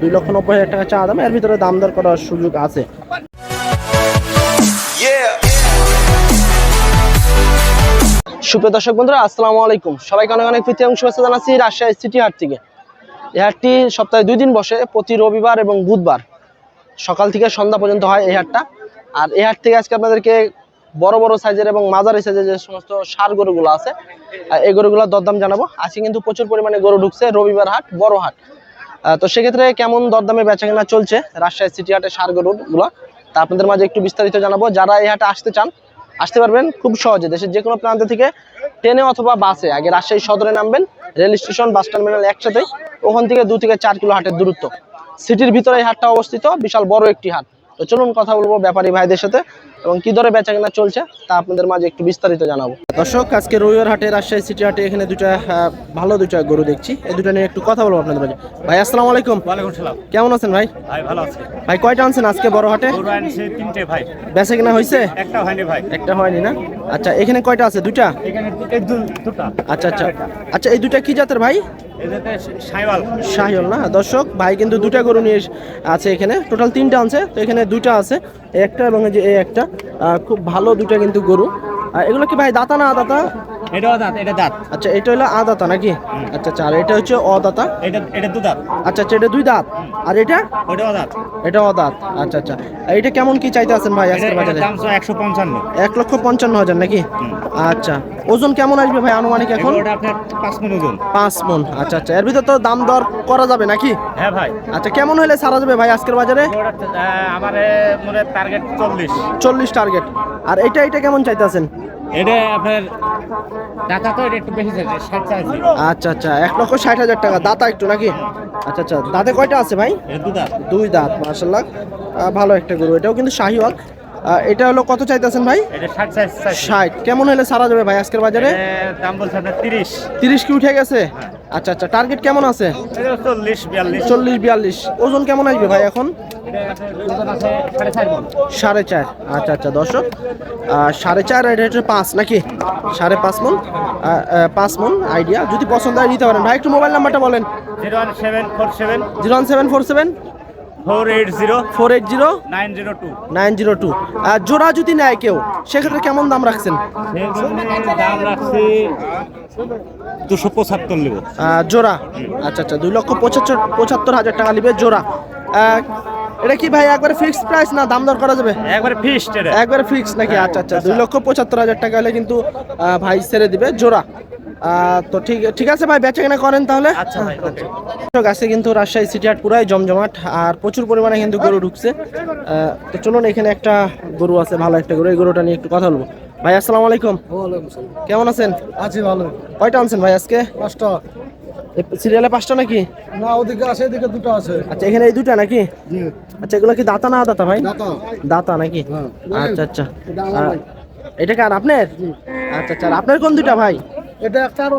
দুই লক্ষ নব্বই হাজার টাকা চা দাম, এর ভিতরে দাম দর করার সুযোগ আছে। সুপ্রিয় দর্শক বন্ধুরা, আসসালামু আলাইকুম। সবাইকে অনেক অনেক প্রীতি এবং শুভেচ্ছা জানাচ্ছি রাজশাহী সিটি হাট থেকে। এই হাটটি সপ্তাহে দুই দিন বসে, প্রতি রবিবার এবং বুধবার। সকাল থেকে সন্ধ্যা পর্যন্ত হয় এই হাটটা। আর এই হাট থেকে আজকে আপনাদেরকে বড় বড় সাইজের এবং মাঝারি সাইজের যে সমস্ত সার গরুগুলো আছে এই গরুগুলোর দরদাম জানাব। আজকে কিন্তু প্রচুর পরিমাণে গরু ঢুকছে, রবিবার হাট, বড় হাট। তো সেক্ষেত্রে কেমন দরদামে বেচা কেনা চলছে? রাজশাহী সিটি হাটে সার গরুগুলো তা আপনাদের মাঝে একটু বিস্তারিত জানাব। যারা এই হাটে আসতে চান, আসতে পারবেন খুব সহজে। দেশের যে কোনো প্রান্ত থেকে ট্রেনে অথবা বাসে আগে রাজশাহী সদরে নামবেন, রেল স্টেশন, বাস টার্মিনাল একসাথে। ওখান থেকে দু থেকে চার কিলো হাটের দূরত্ব। সিটির ভিতরে এই হাটটা অবস্থিত, বিশাল বড় একটি হাট। তো চলুন কথা বলব ব্যাপারী ভাইদের সাথে। এবং কি দরে বেচা কেনা চলছে তা আপনাদের মাঝে একটু বিস্তারিত জানাব। দর্শক আজকে রবিবার হাটে রাজশাহী সিটি হাটে এখানে দুটা ভালো দুটা গরু দেখছি। এই দুটা নিয়ে একটু কথা বলব আপনাদের মাঝে। ভাই আসসালামু আলাইকুম। সালাম কেমন আছেন ভাই? ভাই ভালো আছে। ভাই কয়টা আনছেন আজকে বড় হাটে? তিনটে ভাই। বেচা কেনা হয়েছে? একটা হয়নি ভাই। একটা হয়নি না? আচ্ছা এখানে কয়টা আছে? এখানে দুটা। আচ্ছা আচ্ছা। আচ্ছা এই দুটা কি জাতের ভাই? সাইওয়াল না? দর্শক, ভাই কিন্তু দুটা গরু নিয়ে আছে এখানে। টোটাল তিনটা আছে তো এখানে দুইটা আছে একটা এবং যে এই একটা। খুব ভালো দুটা কিন্তু গরু। এগুলো কি ভাই দাতা না আদাতা এটাও দাঁত এটা দাঁত। আচ্ছা এটা হলো আদাতা নাকি? আচ্ছা আচ্ছা আর এটা হচ্ছে অদাতা? এটা এটা দু দাঁত। আচ্ছা আচ্ছা এটা দুই দাঁত। আর এটা? এটা অদাঁত। আচ্ছা আচ্ছা। এটা কেমন কি চাইতে আছেন ভাই আজকের বাজারে? দাম ছিল একশো পঞ্চান্ন। এক লক্ষ পঞ্চান্ন হাজার নাকি? আচ্ছা। ওজন কেমন আসবে ভাই আনুমানিক এখন? ওটা আপনার ওজন। মন আচ্ছা আচ্ছা। এর ভিতর তো দাম দর করা যাবে নাকি? হ্যাঁ ভাই। আচ্ছা কেমন হলে সারা যাবে ভাই আজকের বাজারে? আমার মনে টার্গেট চল্লিশ। চল্লিশ টার্গেট আর এটা এটা কেমন চাইতেছেন এটা আপনার টাকা তো এটা একটু বেশি চাইছে ষাট চাইছে। আচ্ছা আচ্ছা এক লক্ষ ষাট হাজার টাকা। দাঁতা একটু নাকি? আচ্ছা আচ্ছা দাঁতে কয়টা আছে ভাই? দাঁত। দুই দাঁত মার্শাল্লাহ ভালো একটা গরু। এটাও কিন্তু শাহিওয়াল। এটা হলো কত চাইতেছেন ভাই? ষাট কেমন হলে সারা যাবে ভাই আজকের বাজারে? দাম বলছে আপনার তিরিশ। তিরিশ কি উঠে গেছে? আচ্ছা আচ্ছা টার্গেট কেমন আছে? চল্লিশ বিয়াল্লিশ। চল্লিশ বিয়াল্লিশ। ওজন কেমন আসবে ভাই এখন? সাড়ে চার। আচ্ছা আচ্ছা দর্শক। সাড়ে চার এটা হচ্ছে পাঁচ নাকি? সাড়ে পাঁচ মন। পাঁচ মন আইডিয়া যদি পছন্দ হয় নিতে পারেন। ভাই একটু মোবাইল নাম্বারটা বলেন। Zero one seven four seven. Zero one seven four seven. Four eight zero. Four eight zero. Nine zero two. Nine জোড়া যদি নেয় কেউ সেক্ষেত্রে কেমন দাম রাখছেন? দুশো পঁচাত্তর জোড়া। আচ্ছা আচ্ছা দুই লক্ষ পঁচাত্তর পঁচাত্তর হাজার টাকা নিবে জোড়া। এটা কি ভাই একবারে ফিক্সড প্রাইস না দাম দর করা যাবে? একবারে ফিস্ট এটা। একবারে ফিক্স নাকি? আচ্ছা আচ্ছা। দুই লক্ষ পঁচাত্তর হাজার টাকা হলে কিন্তু ভাই ছেড়ে দিবে জোড়া। তো ঠিক ঠিক আছে ভাই বেচা কেনা করেন তাহলে। আচ্ছা ভাই ওকে। দর্শক, কিন্তু রাজশাহী সিটি হাট পুরাই জমজমাট আর প্রচুর পরিমাণে কিন্তু গরু ঢুকছে। তো চলুন এখানে একটা গরু আছে ভালো একটা গরু এই গরুটা নিয়ে একটু কথা বলব। ভাই আসসালামু আলাইকুম। কেমন আছেন? আছি ভালো। কয়টা আনছেন ভাই আজকে? পাঁচটা। সিরিয়ালে পাঁচটা নাকি? না ওদিকে আছে এদিকে দুটো আছে। আচ্ছা এখানে এই দুটা নাকি? আচ্ছা এগুলো কি দাতা না দাতা ভাই? দাতা। নাকি? হ্যাঁ। আচ্ছা আচ্ছা। এটা কার আপনার? আচ্ছা আচ্ছা। আর আপনার কোন দুটা ভাই? এটা একটা আর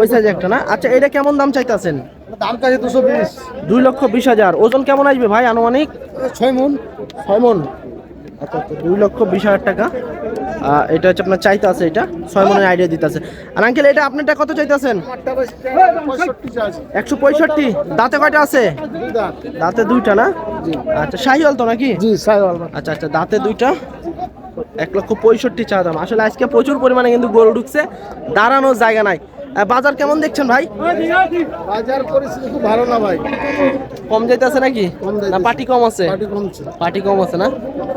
ওই সাইজে একটা না? আচ্ছা এটা কেমন দাম চাইতেছেন? দাম দুশো বিশ। দুই লক্ষ বিশ হাজার। ওজন কেমন আসবে ভাই আনুমানিক? ছয় মন। ছয় মন। আচ্ছা আচ্ছা। দুই লক্ষ বিশ হাজার টাকা। এটা হচ্ছে আপনার চাইতে আছে এটা। ছয় মনের আইডিয়া দিতে আছে। আর আঙ্কেল এটা আপনি আপনারটা কত চাইতেছেন একশো পঁয়ষট্টি। দাঁতে কয়টা আছে? দাঁতে দুইটা না? আচ্ছা শাহিওয়াল তো নাকি? জি আচ্ছা আচ্ছা দাঁতে দুইটা। এক লক্ষ পঁয়ষট্টি চা দাম। আসলে আজকে প্রচুর পরিমাণে কিন্তু গরু ঢুকছে। দাঁড়ানোর জায়গা নাই। বাজার কেমন দেখছেন ভাই? বাজার পরিস্থিতি খুব ভালো না ভাই। কম যাইতেছে নাকি। না পার্টি কম আছে? পার্টি কম আছে না?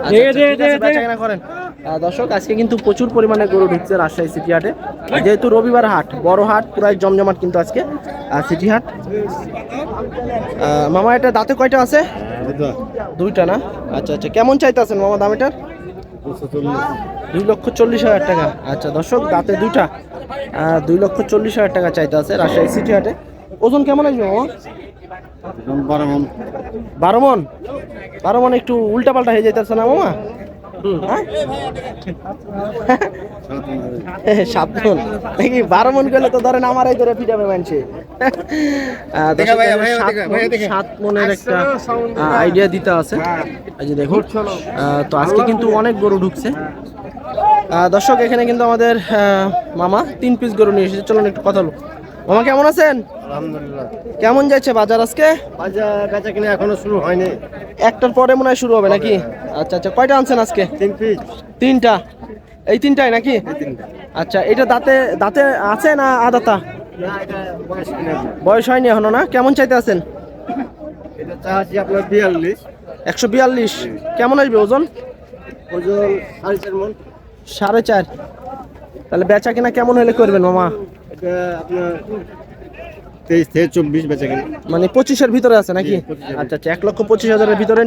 আচ্ছা, আচ্ছা, করেন। দর্শক আজকে কিন্তু প্রচুর পরিমাণে গরু ঢুকছে রাজশাহী সিটি হাটে। যেহেতু রবিবার হাট বড় হাট পুরাই জমজমাট কিন্তু আজকে সিটি হাট। মামা এটা দাঁতে কয়টা আছে? দুইটা না? আচ্ছা আচ্ছা কেমন চাইতেছেন মামা দাম এটার? দুই লক্ষ চল্লিশ হাজার টাকা। আচ্ছা দর্শক দাঁতে দুইটা। দুই লক্ষ চল্লিশ হাজার টাকা চাইতে আছে রাজশাহী সিটি হাটে। ওজন কেমন আসবে মামা? বারো মন। বারো মন? বারো মন একটু উল্টা পাল্টা হয়ে যাইতেছে না মামা? সাত মন নাকি বারো মন গেলে তো ধরেন আমার এই ধরে পিটাবে মানছে সাত মনের একটা আইডিয়া দিতে আছে। এই যে তো আজকে কিন্তু অনেক গরু ঢুকছে। দর্শক এখানে কিন্তু আমাদের মামা তিন পিস গরু নিয়ে এসেছে। চলুন একটু কথা বলব মামা কেমন আছেন? আলহামদুলিল্লাহ। কেমন যাচ্ছে বাজার আজকে? বাজার বেচা কিনে এখনও শুরু হয়নি। একটার পরে মনে হয় শুরু হবে নাকি? আচ্ছা আচ্ছা কয়টা আনছেন আজকে? তিন পিস। তিনটা? এই তিনটাই নাকি? আচ্ছা এটা দাঁতে দাঁতে আছে না আদাতা? বয়স বয়স হয়নি এখনও না? কেমন চাইতে আছেন? আপনার বিয়াল্লিশ। একশো বিয়াল্লিশ। কেমন আসবে ওজন? ওজন সাড়ে চার মন। সাড়ে চার। তাহলে বেচা কিনা কেমন হলে করবেন মামা? এটা আপনার তেইশ থেকে চব্বিশ বেচা কিনে মানে পঁচিশের ভিতরে আছে নাকি? জি, 25 আচ্ছা আচ্ছা এক লক্ষ পঁচিশ হাজারের ভিতরে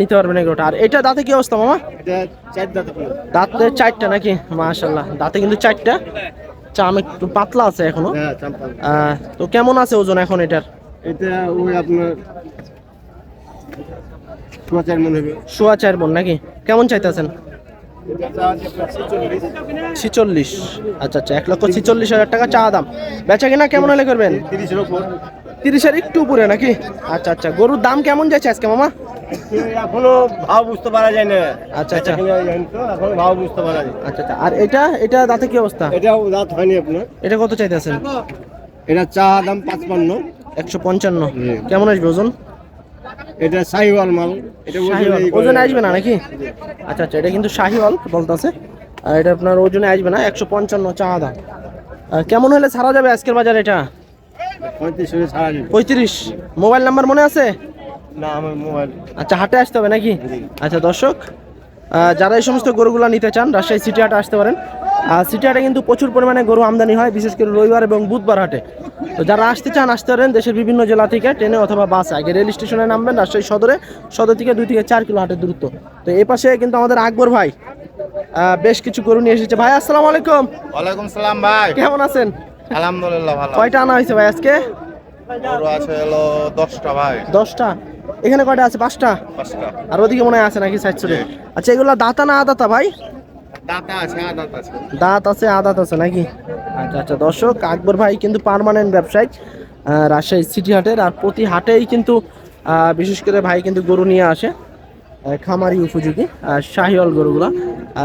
নিতে পারবেন এগুলোটা আর এটা দাঁতে কি অবস্থা মামা? দাঁত চারটা নাকি? মাশাল্লাহ দাঁতে কিন্তু চারটা। চাম একটু পাতলা আছে এখনও। হ্যাঁ আহ, তো কেমন আছে ওজন এখন এটার? এটা ওই আপনার সোয়া চার মন হবে। সোয়া চার বোন নাকি? কেমন চাইতেছেন? চাচ্ছি আপনার ছিচল্লিশ। আচ্ছা আচ্ছা এক লক্ষ ছিচল্লিশ হাজার টাকা চা দাম। বেচা কিনা কেমন হলে করবেন? তিরিশের ওপর তিরিশের একটু উপরে নাকি? আচ্ছা আচ্ছা গরুর দাম কেমন যাচ্ছে আজকে মামা? এখনও ভাব বুঝতে পারা যায় না। আচ্ছা আচ্ছা। এখনও ভাব বুঝতে পারা যায়। আচ্ছা আচ্ছা আর এটা এটা দাঁতে কি অবস্থা? এটাও দাঁত হয়নি আপনার। এটা কত চাইতেছেন এটা চা দাম পাঁচপান্ন। একশো পঞ্চান্ন। কেমন আসবে ওজন? এটা শাহিওয়াল মাল। এটা ওজনে আসবে না নাকি? আচ্ছা আচ্ছা এটা কিন্তু শাহিওয়াল বলতেছে। আর এটা আপনার ওজনে আসবে না একশো পঞ্চান্ন চা দাম। কেমন হলে ছাড়া যাবে আজকের বাজারে এটা? পঁয়ত্রিশ মোবাইল নাম্বার মনে আছে? না আমার মোবাইল। আচ্ছা হাটে আসতে হবে নাকি? আচ্ছা দর্শক যারা এই সমস্ত গরুগুলো নিতে চান রাজশাহী সিটি হাটে আসতে পারেন। আর সিটি হাটে কিন্তু প্রচুর পরিমাণে গরু আমদানি হয় বিশেষ করে রবিবার এবং বুধবার হাটে। তো যারা আসতে চান আসতে পারেন দেশের বিভিন্ন জেলা থেকে ট্রেনে অথবা বাসে। আগে রেল স্টেশনে নামবেন রাজশাহী সদরে। সদর থেকে দুই থেকে চার কিলো হাটের দূরত্ব। তো এই পাশে কিন্তু আমাদের আকবর ভাই বেশ কিছু গরু নিয়ে এসেছে। ভাই আসসালামু আলাইকুম। ওয়ালাইকুম সালাম ভাই। কেমন আছেন? আলহামদুলিল্লাহ ভালো কয়টা আনা হয়েছে ভাই আজকে? গরু আছে হলো দশটা ভাই। দশটা। এখানে কয়টা আছে? পাঁচটা? পাঁচটা। আর ওদিকে মনে হয় আছে নাকি সাইড আচ্ছা এগুলো দাতা না আদাতা ভাই? দাঁতা আছে দাঁত আছে। আদাত আছে নাকি? আচ্ছা আচ্ছা দর্শক আকবর ভাই কিন্তু পার্মানেন্ট ব্যবসায়িক আহ, রাজশাহী সিটি হাটের আর প্রতি হাটেই কিন্তু বিশেষ করে ভাই কিন্তু গরু নিয়ে আসে খামারি উপযোগী আর শাহিওয়াল গরুগুলা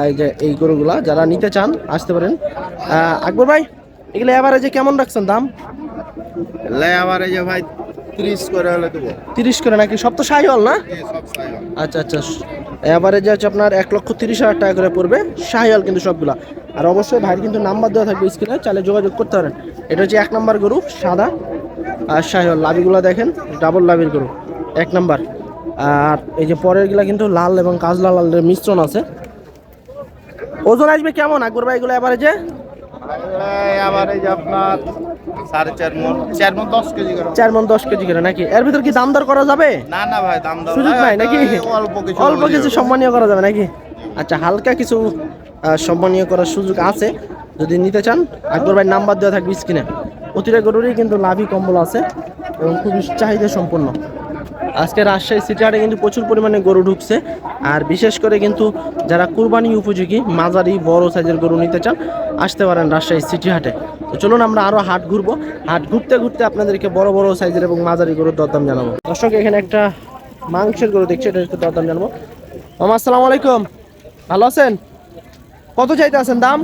এই যে এই গরুগুলা যারা নিতে চান আসতে পারেন। আকবর ভাই এগুলো এভারেজে কেমন রাখছেন দাম? লে আবার যে ভাই ত্রিশ করে হলে দেবো। তিরিশ করে নাকি? সব তো শাহিওয়াল না? আচ্ছা আচ্ছা। এভারেজে হচ্ছে আপনার এক লক্ষ তিরিশ হাজার টাকা করে পড়বে। শাহিয়াল কিন্তু সবগুলা। আর অবশ্যই ভাইয়ের কিন্তু নাম্বার দেওয়া থাকবে স্ক্রিনে চাইলে যোগাযোগ করতে পারেন। এটা হচ্ছে এক নাম্বার গরু সাদা আর শাহিয়াল লাভিগুলো দেখেন ডাবল লাভির গরু এক নাম্বার আর এই যে পরেরগুলা কিন্তু লাল এবং কাজলা লালের মিশ্রণ আছে। ওজন আসবে কেমন আকবর ভাই এগুলো এভারেজে আবার এই যে আপনার সাড়ে চার মন চার মন দশ কেজি করে। চার মন দশ কেজি করে নাকি? এর ভিতর কি দাম দর করা যাবে? না না ভাই দাম দর সুযোগ নাই নাকি? অল্প কিছু অল্প কিছু সম্মানীয় করা যাবে নাকি? আচ্ছা হালকা কিছু সম্মানীয় করার সুযোগ আছে। যদি নিতে চান আকবর ভাই নাম্বার দেওয়া থাকবে স্ক্রিনে প্রতিটা গরুরই কিন্তু লাভি কম্বল আছে এবং খুবই চাহিদা সম্পন্ন আজকে রাজশাহী সিটি হাটে কিন্তু প্রচুর পরিমাণে গরু ঢুকছে। আর বিশেষ করে কিন্তু যারা কুরবানি উপযোগী মাঝারি বড় সাইজের গরু নিতে চান আসতে পারেন রাজশাহী সিটি হাটে। তো চলুন আমরা আরও হাট ঘুরবো। হাট ঘুরতে ঘুরতে আপনাদেরকে বড় বড় সাইজের এবং মাঝারি গরুর দরদাম জানাব। দর্শক এখানে একটা মাংসের গরু দেখছি এটা একটু দরদাম জানাব। মামা আসসালামু আলাইকুম। ভালো আছেন? কত চাইতে আছেন দাম?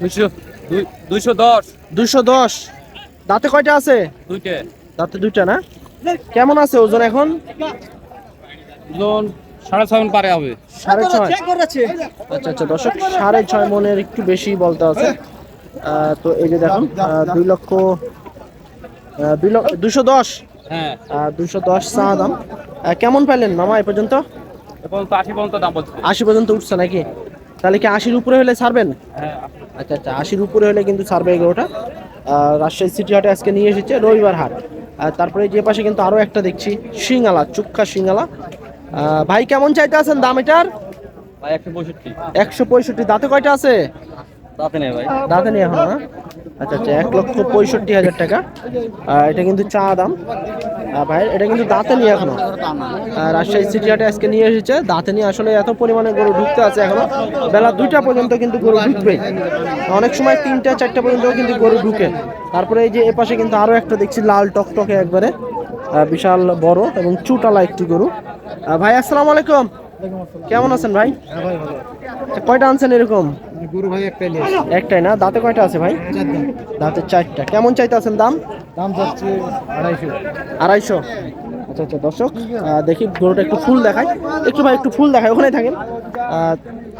দুইশো দুইশো দশ। দুইশো দশ। দাঁতে কয়টা আছে? দুইটে। দাঁতে দুইটা না? কেমন আছে ওজন এখন? ওজন সাড়ে ছয় পারে হবে। সাড়ে ছয়। আচ্ছা আচ্ছা দর্শক সাড়ে ছয় মনের একটু বেশি বলতে আছে। তো এই যে দেখুন দুই লক্ষ দুই লক্ষ দুশো দশ। হ্যাঁ। দুশো দশ চা দাম। কেমন পাইলেন মামা এ পর্যন্ত? আশি পর্যন্ত দাম আশি পর্যন্ত উঠছে নাকি? তাহলে কি আশির উপরে হলে ছাড়বেন? হ্যাঁ। আচ্ছা আচ্ছা আশির উপরে হলে কিন্তু ছাড়বে এগুলোটা আহ, রাজশাহী সিটি হাটে আজকে নিয়ে এসেছে রবিবার হাট। আর তারপরে যে পাশে কিন্তু আরও একটা দেখছি শিঙালা চুক্কা শিঙালা আহ, ভাই কেমন চাইতে আছেন দাম এটার? ভাই একশো পঁয়ষট্টি। একশো পঁয়ষট্টি দাঁতে কয়টা আছে? ভাই। দাঁতে নেই এখন না? আচ্ছা আচ্ছা এক লক্ষ পঁয়ষট্টি হাজার টাকা। আর এটা কিন্তু চা দাম। ভাই এটা কিন্তু দাঁতে নিয়ে এখনও। রাজশাহী সিটি হাটে আজকে নিয়ে এসেছে। দাঁতে নিয়ে আসলে এত পরিমাণে গরু ঢুকতে আছে এখনও। বেলা দুইটা পর্যন্ত কিন্তু গরু ঢুকবে। অনেক সময় তিনটা চারটা পর্যন্ত কিন্তু গরু ঢুকে। তারপরে এই যে এপাশে কিন্তু আরও একটা দেখছি লাল টকটকে একবারে। বিশাল বড় এবং চুটালা একটি গরু। ভাই আসসালামু আলাইকুম। কেমন আছেন ভাই? আচ্ছা, কয়টা আনছেন এরকম? গরু ভাই একটা নিয়ে একটাই না? দাঁতে কয়টা আছে ভাই? দাঁতে চারটা। কেমন চাইতে আছেন দাম? দাম যাচ্ছে আড়াইশো। আড়াইশো? আচ্ছা আচ্ছা দর্শক দেখি গরুটা একটু ফুল দেখায় একটু ভাই একটু ফুল দেখায় ওখানে থাকেন।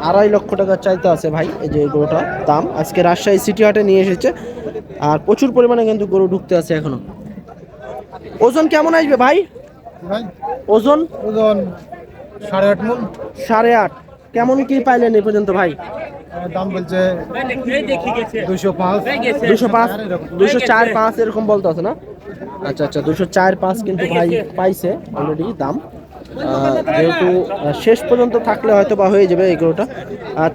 আড়াই লক্ষ টাকা চাইতে আছে ভাই এই যে গরুটা। দাম আজকে রাজশাহী সিটি হাটে নিয়ে এসেছে। আর প্রচুর পরিমাণে কিন্তু গরু ঢুকতে আছে এখনও। ওজন কেমন আসবে ভাই? ভাই ওজন? ওজন সাড়ে আট মন। সাড়ে আট। কেমন কি পাইলেন এই পর্যন্ত ভাই? দাম বলছে দুশো পাঁচ। দুশো পাঁচ দুশো চার পাঁচ এরকম বলতে আছে না? আচ্ছা আচ্ছা দুশো চার পাঁচ কিন্তু ভাই পাইছে অলরেডি দাম। যেহেতু শেষ পর্যন্ত থাকলে হয়তো বা হয়ে যাবে এই গরুটা।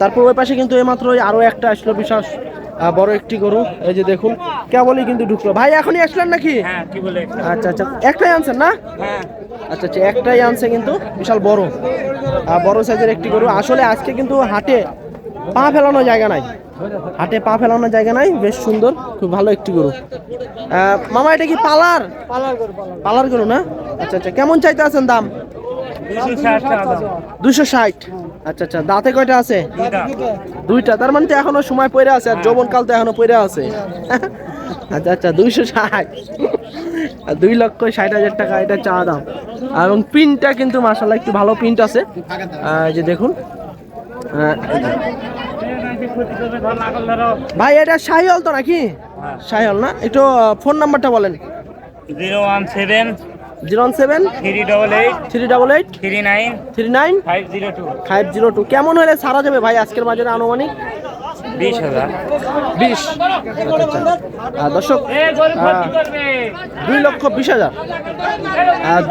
তারপর ওই পাশে কিন্তু এইমাত্র আরও একটা আসলো আহ, বড় একটি গরু। এই যে দেখুন কেবলই কিন্তু ঢুকলো। ভাই এখনই আসলেন নাকি? হ্যাঁ কি আচ্ছা আচ্ছা একটাই আনছেন না? হ্যাঁ। আচ্ছা আচ্ছা একটাই আনছে কিন্তু বিশাল বড়। বড় সাইজের একটি গরু। আসলে আজকে কিন্তু হাটে পা ফেলানোর জায়গা নাই। হাটে পা ফেলানোর জায়গা নাই। বেশ সুন্দর খুব ভালো একটি গরু। মামা এটা কি পালার? পালার গরু না? আচ্ছা আচ্ছা কেমন চাইতে আছেন দাম? দুশো ষাট আচ্ছা আচ্ছা দাঁতে কয়টা আছে? দুইটা। তার মানে তো এখনও সময় পড়ে আছে আর যৌবন কাল তো এখনও পড়ে আছে। আচ্ছা আচ্ছা দুইশো ষাট। আর দুই লক্ষ ষাট হাজার টাকা এটা চা দাম। এবং প্রিন্টটা কিন্তু মাসাল্লাহ একটু ভালো প্রিন্ট আছে। এই যে দেখুন। ভাই এটা শাহিওল তো নাকি? শাহিওল না? একটু ফোন নাম্বারটা বলেন। Zero one seven zero seven? Three double eight. Three double eight? Three nine. Three nine? Five zero two. Five zero two. কেমন হলে সারা যাবে ভাই আজকের বাজারে আনুমানিক? বিশ হাজার। বিশ। আচ্ছা। দর্শক দুই লক্ষ বিশ হাজার।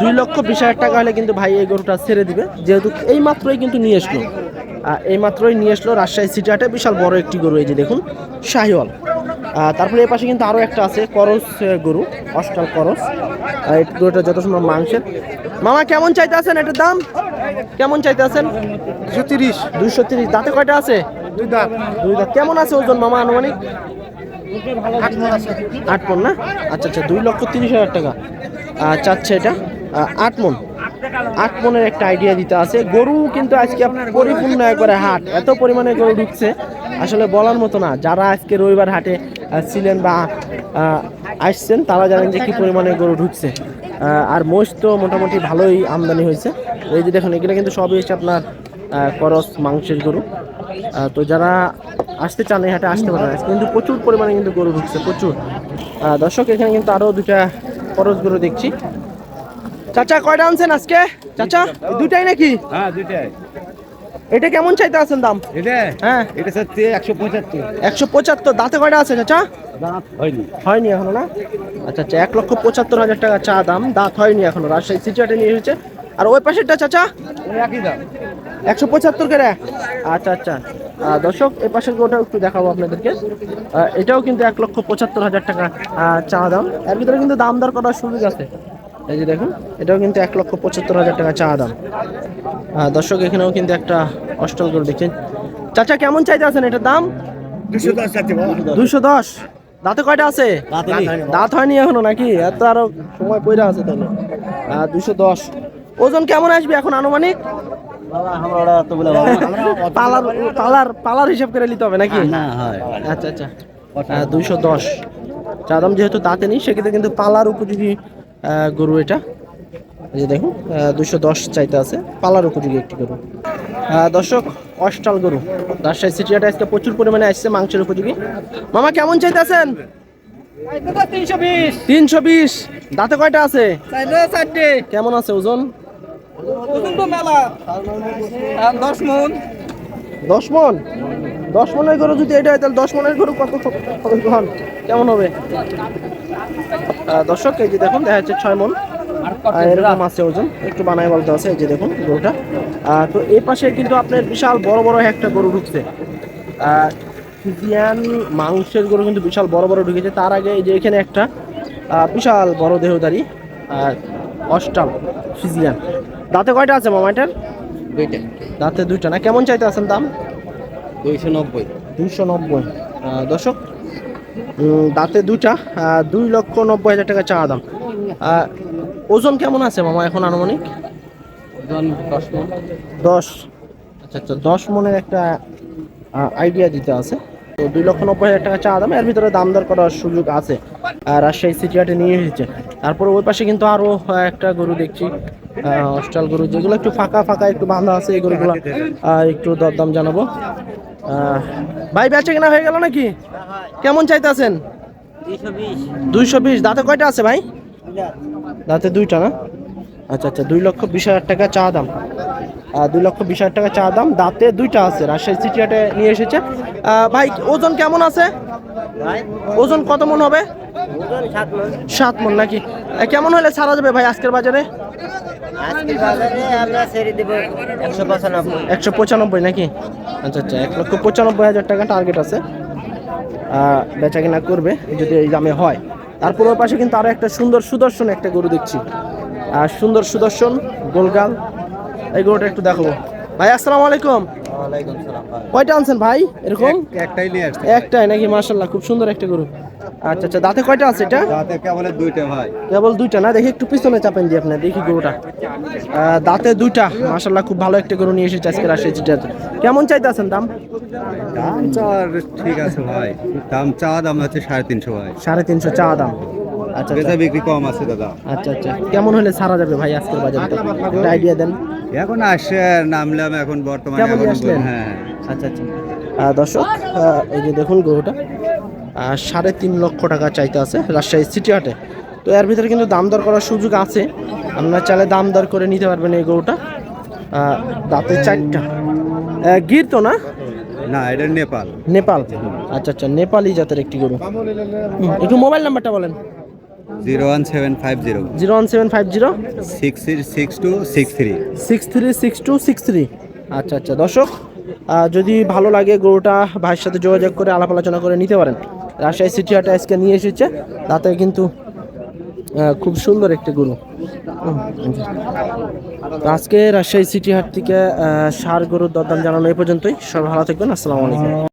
দুই লক্ষ বিশ হাজার টাকা হলে কিন্তু ভাই এই গরুটা ছেড়ে দিবে। যেহেতু এই মাত্রই কিন্তু নিয়ে আসলো। এই মাত্রই নিয়ে আসলো রাজশাহী সিটি হাটে। বিশাল বড় একটি গরু এই যে দেখুন শাহিওয়াল। তারপরে এই পাশে কিন্তু আরও একটা আছে করস গরু অস্টাল করস। এই গরুটা যত সময় মাংসের। মামা কেমন চাইতে আছেন এটার দাম? কেমন চাইতে আছেন দুশো তিরিশ। দুইশো তিরিশ। দাঁতে কয়টা আছে? দুই দাঁত। দুই দাঁত। কেমন আছে ওজন মামা আনুমানিক? আট মন না? আচ্ছা আচ্ছা দুই লক্ষ তিরিশ হাজার টাকা। চাচ্ছে এটা। আট মন। আট মনের একটা আইডিয়া দিতে আছে। গরু কিন্তু আজকে পরিপূর্ণ একবারে হাট। এত পরিমাণে গরু ঢুকছে। আসলে বলার মতো না। যারা আজকে রবিবার হাটে ছিলেন বা আসছেন, তারা জানেন যে কি পরিমাণে গরু ঢুকছে। আর মোষ তো মোটামুটি ভালোই আমদানি হয়েছে। এই যে দেখুন, এগুলো কিন্তু সবই হচ্ছে আপনার করস, মাংসের গরু। তো যারা আসতে চান, এই হাটে আসতে পারেন কিন্তু প্রচুর পরিমাণে কিন্তু গরু ঢুকছে, প্রচুর। দর্শক, এখানে কিন্তু আরও দুটা করস গরু দেখছি। চাচা, কয়টা আনছেন আজকে? চাচা দুটাই নাকি? হ্যাঁ দুইটাই। এটা কেমন চাইতে আছেন দাম? এটা? হ্যাঁ। এটা হচ্ছে একশো পঁচাত্তর। একশো পঁচাত্তর। দাঁতে কয়টা আছে চাচা? দাঁত হয়নি। হয়নি এখনও না? আচ্ছা আচ্ছা এক লক্ষ পঁচাত্তর হাজার টাকা চা দাম। দাঁত হয়নি এখনও। রাজশাহী সিটিয়াটে নিয়ে এসেছে। আর ওই পাশেরটা চাচা? একই দাম। একশো পঁচাত্তর করে? আচ্ছা আচ্ছা। দর্শক এই পাশের গোটাও একটু দেখাবো আপনাদেরকে। এটাও কিন্তু এক লক্ষ পঁচাত্তর হাজার টাকা চা দাম। এর ভিতরে কিন্তু দাম দর করার সুযোগ আছে। এই যে দেখুন এটাও কিন্তু এক লক্ষ পঁচাত্তর হাজার টাকা চা দাম। দর্শক এখানেও কিন্তু একটা অস্টল করে দেখছেন। চাচা কেমন চাইতে আছেন? এটার দাম? দুশো দশ দাঁতে কয়টা আছে? দাঁত হয়নি। এখনও নাকি? এত আরও সময় পড়ে আছে তাহলে। দুশো দশ। ওজন কেমন আসবে এখন আনুমানিক? পালার পালার পালার হিসাব করে নিতে হবে নাকি? আচ্ছা আচ্ছা। দুইশো দশ। চা দাম যেহেতু দাঁতে নেই সেক্ষেত্রে কিন্তু পালার উপযোগী গরু এটা যে দেখুন দুশো দশ চাইতে আছে পালার উপযোগী একটি গরু দর্শক অস্টাল গরু রাজশাহী সিটিয়াটা আজকে প্রচুর পরিমাণে আসছে মাংসের উপযোগী মামা কেমন চাইতে আছেন তিনশো বিশ দাঁতে কয়টা আছে কেমন আছে ওজন দশ মন দশ মন দশ মনের গরু যদি এটা হয় তাহলে দশ মনের গরু কত কেমন হবে দর্শক এই যে দেখুন দেখা যাচ্ছে ছয় মন। আর এরকম আছে ওজন। একটু বানায় বলতে আছে এই যে দেখুন গরুটা। তো এই পাশে কিন্তু আপনার বিশাল বড় বড় একটা গরু ঢুকছে। ফিজিয়ান মাংসের গরু কিন্তু বিশাল বড় বড় ঢুকেছে। তার আগে এই যে এখানে একটা বিশাল বড় দেহদারি আর অস্টাল ফিজিয়ান। দাঁতে কয়টা আছে মামাটার দুইটা। দাঁতে দুইটা না? কেমন চাইতে আছেন দাম? দুইশো নব্বই। দুইশো নব্বই। দর্শক দাঁতে আহ, দুই লক্ষ নব্বই হাজার টাকা চাওয়া দাম। ওজন কেমন আছে মামা এখন আনুমানিক? দশ আচ্ছা আচ্ছা। দশ মনের একটা আইডিয়া দিতে আছে। তো দুই লক্ষ নব্বই হাজার টাকা চা দাম এর ভিতরে দাম দর করার সুযোগ আছে। আর রাজশাহী সিটি হাটে নিয়ে এসেছে। তারপরে ওই পাশে কিন্তু আরও একটা গরু দেখছি আহ, অস্ট্রাল গরু যেগুলো একটু ফাঁকা ফাঁকা একটু বাঁধা আছে এই গরুগুলো একটু দরদাম জানাব। ভাই বেচে কেনা হয়ে গেল নাকি? কেমন চাইতেছেন? দুইশো বিশ। দাঁতে কয়টা আছে ভাই? দাঁতে। দুইটা না? আচ্ছা আচ্ছা দুই লক্ষ বিশ হাজার টাকা চা দাম। দুই লক্ষ বিশ হাজার টাকা চা দাম। দাঁতে দুইটা আছে রাজশাহী সিটি হাটে নিয়ে এসেছে। ভাই ওজন কেমন আছে? ওজন কত মন হবে? সাত মন। নাকি? কেমন হলে ছাড়া যাবে ভাই আজকের বাজারে? একশো পঁচানব্বই। নাকি? আচ্ছা আচ্ছা এক লক্ষ পঁচানব্বই হাজার টাকা টার্গেট আছে। বেচা কিনা করবে যদি এই দামে হয়। তারপর ওর পাশে কিন্তু আরও একটা সুন্দর সুদর্শন একটা গরু দেখছি। আর সুন্দর সুদর্শন গোলগাল। এই গরুটা একটু দেখো ভাই আসসালামু আলাইকুম। কয়টা আনছেন ভাই? এরকম? একটাই নিয়ে একটাই নাকি? মার্শাল্লাহ খুব সুন্দর একটা গরু। আচ্ছা আচ্ছা দাঁতে কয়টা আছে এটা? তাতে কেবল দুইটা ভাই। কেবল দুইটা না? দেখি একটু পিছনে চাপেন দিয়ে আপনি দেখি গরুটা। দাঁতে দুইটা। মাশাল্লাহ খুব ভালো একটা গরু নিয়ে এসেছে আজকে চিটাতে কেমন চাইতেছেন দাম? দাম চা ঠিক আছে ভাই। দাম চা দাম হচ্ছে সাড়ে তিনশো ভাই। সাড়ে তিনশো চা দাম। আচ্ছা বেচা আচ্ছা। বিক্রি কম আছে দাদা। আচ্ছা আচ্ছা। কেমন হলে ছাড়া যাবে ভাই আজকের বাজারে একটা আইডিয়া দেন। এখন আসছে নামলাম এখন বর্তমানে হ্যাঁ। আচ্ছা আচ্ছা। দর্শক এই যে দেখুন গরুটা। সাড়ে তিন লক্ষ টাকা চাইতে আছে রাজশাহী সিটি হাটে। তো এর ভিতরে কিন্তু দাম দর করার সুযোগ আছে। আপনারা চাইলে দাম দর করে নিতে পারবেন এই গরুটা। দাঁতে চারটা। গির তো না? না এটা নেপাল। নেপাল? আচ্ছা আচ্ছা নেপালি জাতের একটি গরু। একটু মোবাইল নাম্বারটা বলেন। Zero one seven five zero. Zero one seven five zero. Six six two six three. Six three six two six three. আচ্ছা আচ্ছা দর্শক যদি ভালো লাগে গরুটা ভাইয়ের সাথে যোগাযোগ করে আলাপ আলোচনা করে নিতে পারেন। রাজশাহী সিটি হাটে আজকে নিয়ে এসেছে। তাতে কিন্তু খুব সুন্দর একটি গরু। আজকে রাজশাহী সিটি হাট থেকে সার গরুর দরদাম জানানো এই পর্যন্তই। সব ভালো থাকবেন। আসসালামু আলাইকুম।